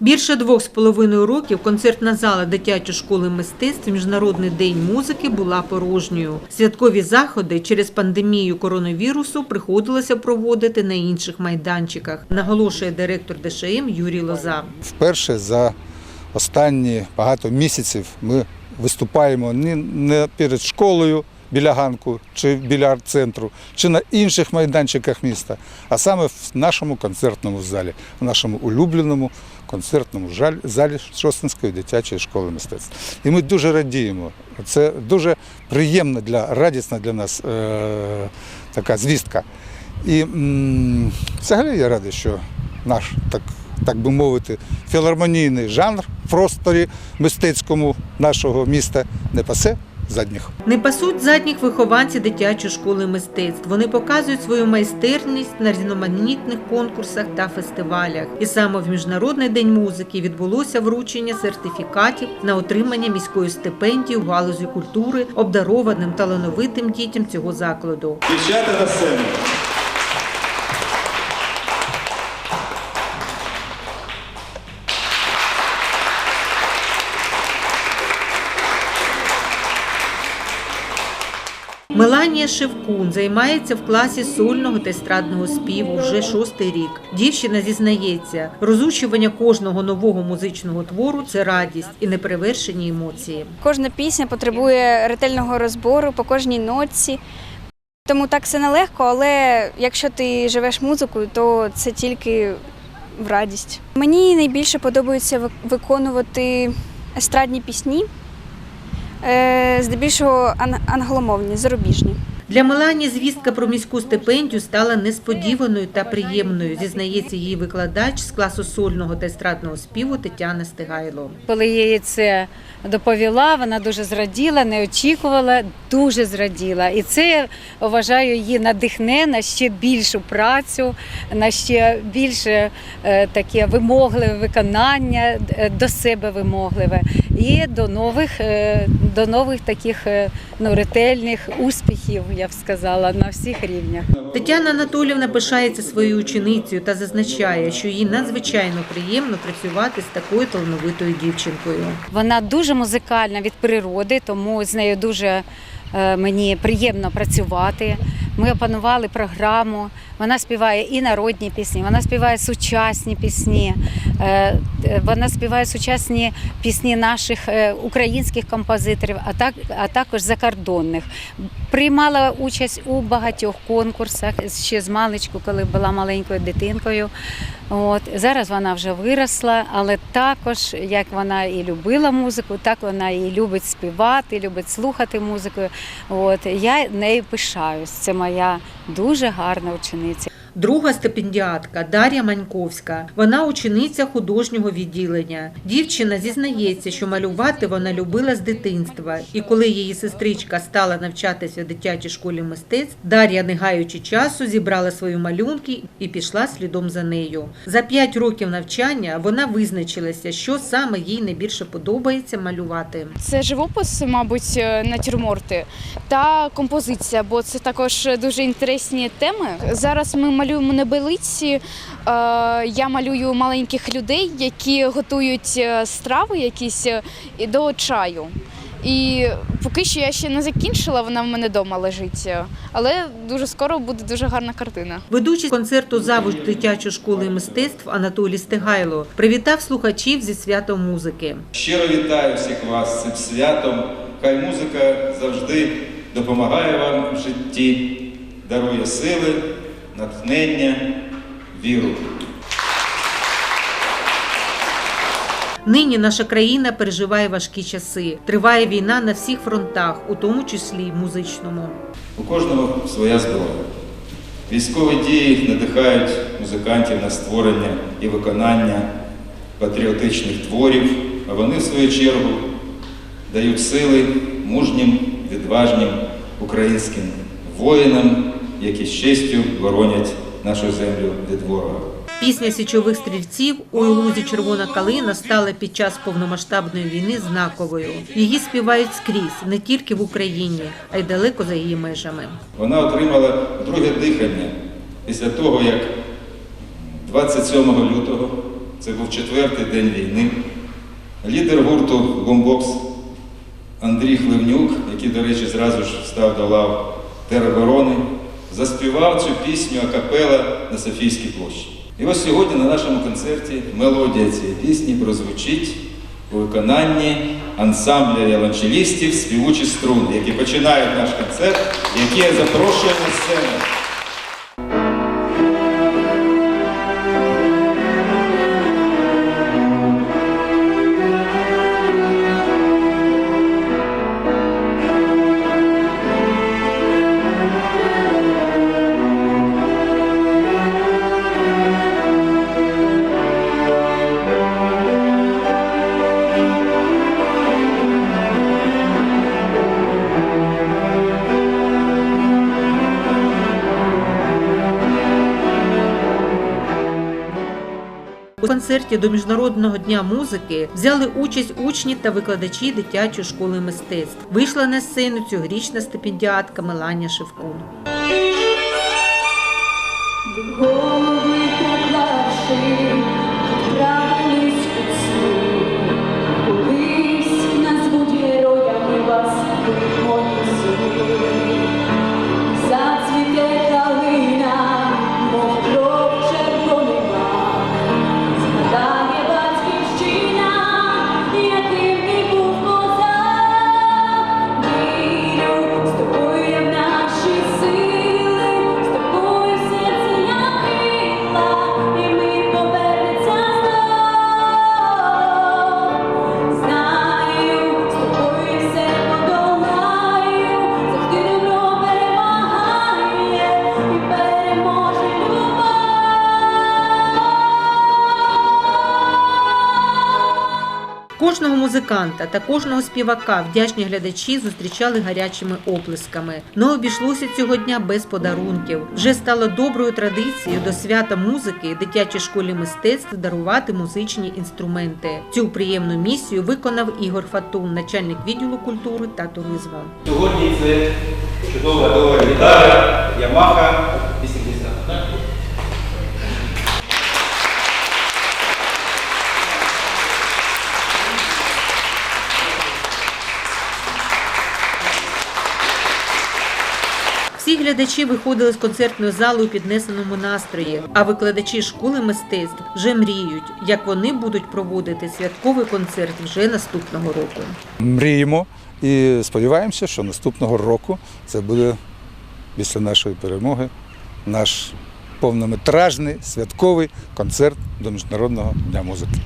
Більше двох з половиною років концертна зала дитячої школи мистецтв Міжнародний день музики була порожньою. Святкові заходи через пандемію коронавірусу приходилося проводити на інших майданчиках, наголошує директор ДШМ Юрій Лоза. Вперше за останні багато місяців ми виступаємо не, перед школою біля ганку чи біля арт-центру, чи на інших майданчиках міста, а саме в нашому концертному залі, в нашому улюбленому концертному залі Шостинської дитячої школи мистецтв. І ми дуже радіємо. Це дуже приємна для радісна для нас е, така звістка. І м, взагалі я радий, що наш так, так би мовити, філармонійний жанр в просторі мистецькому нашого міста не пасе задніх. Не пасуть задніх вихованці дитячої школи мистецтв. Вони показують свою майстерність на різноманітних конкурсах та фестивалях. І саме в Міжнародний день музики відбулося вручення сертифікатів на отримання міської стипендії у галузі культури обдарованим талановитим дітям цього закладу. Дівчата на сцену. Меланія Шевкун займається в класі сольного та естрадного співу вже шостий рік. Дівчина зізнається, розучування кожного нового музичного твору це радість і неперевершені емоції. Кожна пісня потребує ретельного розбору по кожній нотці. Тому так все нелегко, але якщо ти живеш музикою, то це тільки в радість. Мені найбільше подобається виконувати естрадні пісні, здебільшого англомовні, зарубіжні. Для Мелані звістка про міську стипендію стала несподіваною та приємною, зізнається її викладач з класу сольного та естрадного співу Тетяна Стигайло. Коли їй це доповіла, вона дуже зраділа, не очікувала, дуже зраділа. І це вважаю її надихне на ще більшу працю, на ще більше е, таке вимогливе виконання, е, до себе вимогливе і до нових, е, до нових таких ну, ретельних успіхів, я б сказала, на всіх рівнях. Тетяна Анатолівна пишається своєю ученицею та зазначає, що їй надзвичайно приємно працювати з такою талановитою дівчинкою. Вона дуже музикальна від природи, тому з нею дуже е, мені приємно працювати. Ми опанували програму. Вона співає і народні пісні, вона співає сучасні пісні, е, е, вона співає сучасні пісні наших українських композиторів, а так а також закордонних. Приймала участь у багатьох конкурсах ще з маличку, коли була маленькою дитинкою. От зараз вона вже виросла, але також як вона і любила музику, так вона і любить співати, любить слухати музику. От я нею пишаюсь. Це моя дуже гарна учениця. Друга стипендіатка Дар'я Маньковська. Вона учениця художнього відділення. Дівчина зізнається, що малювати вона любила з дитинства. І коли її сестричка стала навчатися в дитячій школі мистецтв, Дар'я, не гаючи часу, зібрала свої малюнки і пішла слідом за нею. За п'ять років навчання вона визначилася, що саме їй найбільше подобається малювати. Це живопис, мабуть, е, натюрморти та композиція, бо це також дуже інтересні теми. Зараз ми малюємо небелиці. е, Я малюю маленьких людей, які готують е, страви якісь е, до чаю. І поки що я ще не закінчила, вона в мене вдома лежить. Але дуже скоро буде дуже гарна картина. Ведучий концерту завуч дитячої школи мистецтв Анатолій Стигайло привітав слухачів зі святом музики. Щиро вітаю всіх вас з цим святом. Хай музика завжди допомагає вам в житті, дарує сили, натхнення, віру. Нині наша країна переживає важкі часи. Триває війна на всіх фронтах, у тому числі й музичному. У кожного своя зброя. Військові дії надихають музикантів на створення і виконання патріотичних творів, а вони, в свою чергу, дають сили мужнім, відважнім українським воїнам, які з честю боронять нашу землю від ворога. Пісня січових стрільців у лузі Червона калина стала під час повномасштабної війни знаковою. Її співають скрізь, не тільки в Україні, а й далеко за її межами. Вона отримала друге дихання після того, як 27 лютого це був четвертий день війни. Лідер гурту Бомбокс Андрій Хливнюк, який, до речі, зразу ж став до лав тероборони, заспівав цю пісню акапела на Софійській площі. І ось сьогодні на нашому концерті мелодія цієї пісні прозвучить у виконанні ансамбля віолончелістів співучі струни, які починають наш концерт, які я запрошую на сцену. Концерті до Міжнародного дня музики взяли участь учні та викладачі дитячої школи мистецтв. Вийшла на сцену цьогорічна стипендіатка Меланія Шевкун. Кожного музиканта та кожного співака вдячні глядачі зустрічали гарячими оплесками. Не обійшлося цього дня без подарунків. Вже стало доброю традицією до свята музики дитячій школі мистецтв дарувати музичні інструменти. Цю приємну місію виконав Ігор Фатун, начальник відділу культури та туризму. Сьогодні це чудова нова гітара Yamaha глядачі виходили з концертної зали у піднесеному настрої, а викладачі школи мистецтв вже мріють, як вони будуть проводити святковий концерт вже наступного року. Мріємо і сподіваємося, що наступного року це буде після нашої перемоги наш повнометражний святковий концерт до Міжнародного дня музики.